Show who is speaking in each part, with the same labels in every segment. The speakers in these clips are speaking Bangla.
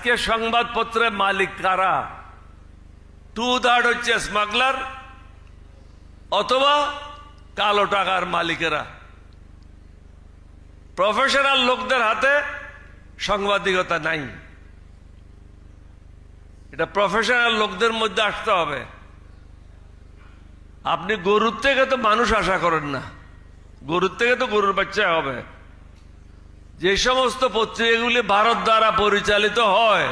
Speaker 1: আজকে সংবাদপত্রের মালিক কারা? টু থার্ড হচ্ছে স্মাগলার অথবা কালো টাকার মালিকেরা? প্রফেশনাল লোকদের হাতে সাংবাদিকতা নাই। এটা প্রফেশনাল লোকদের মধ্যে আসতে হবে। আপনি গরুর থেকে তো মানুষ আশা করেন না। গরুর থেকে তো গরুর বাচ্চা হবে। যে সমস্ত পত্রিকাগুলি ভারত দ্বারা পরিচালিত হয়,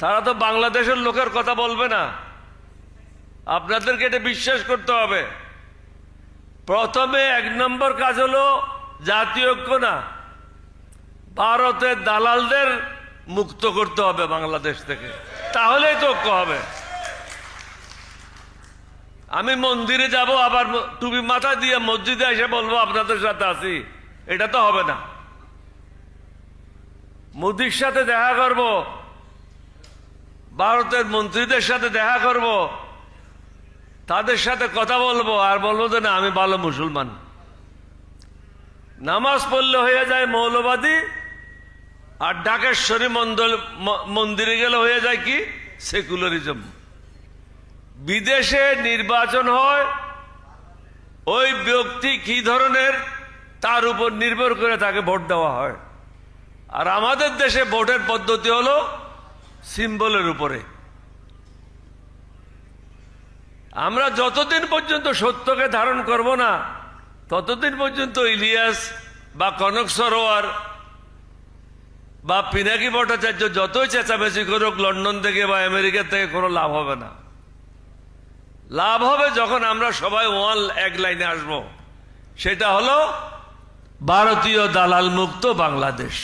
Speaker 1: তারা তো বাংলাদেশের লোকের কথা বলবে না। আপনাদেরকে এটা বিশ্বাস করতে হবে। প্রথমে এক নম্বর কাজ হলো জাতীয় ঐক্য না, ভারতের দালালদের মুক্ত করতে হবে বাংলাদেশ থেকে। তাহলেই তো ঐক্য হবে। আমি মন্দিরে যাব, আবার টুপি মাথা দিয়ে মসজিদে এসে বলব, আপনাদের সাথে আছি। এটা তো হবে না। মোদির সাথে দেখা করব। ভারতের মন্ত্রীদের সাথে দেখা করব। তাদের সাথে কথা বলব, আর বলব যে না, আমি ভালো মুসলমান। নামাজ পড়লে হয়ে যায় মৌলবাদী, আর ডাকেশ্বরী মন্ডল মন্দিরে গেলে হয়ে যায় কি? সেকুলারিজম। বিদেশে নির্বাচন হয়, ওই ব্যক্তি কি ধরনের? তার উপর নির্ভর করে তাকে ভোট দেওয়া হয়। আর আমাদের দেশে ভোটের পদ্ধতি হলো সিম্বলের উপরে। আমরা যতদিন পর্যন্ত সত্যকে ধারণ করব না, ততদিন পর্যন্ত ইলিয়াস বা কনক সরোয়ার বা পিনাকি ভট্টাচার্য যতই চেঁচামেচি করুক, লন্ডন থেকে বা আমেরিকা থেকে কোনো লাভ হবে না। লাভ হবে যখন আমরা সবাই ওয়ান এক লাইনে আসব। সেটা হলো ভারতীয় দালাল মুক্ত বাংলাদেশ।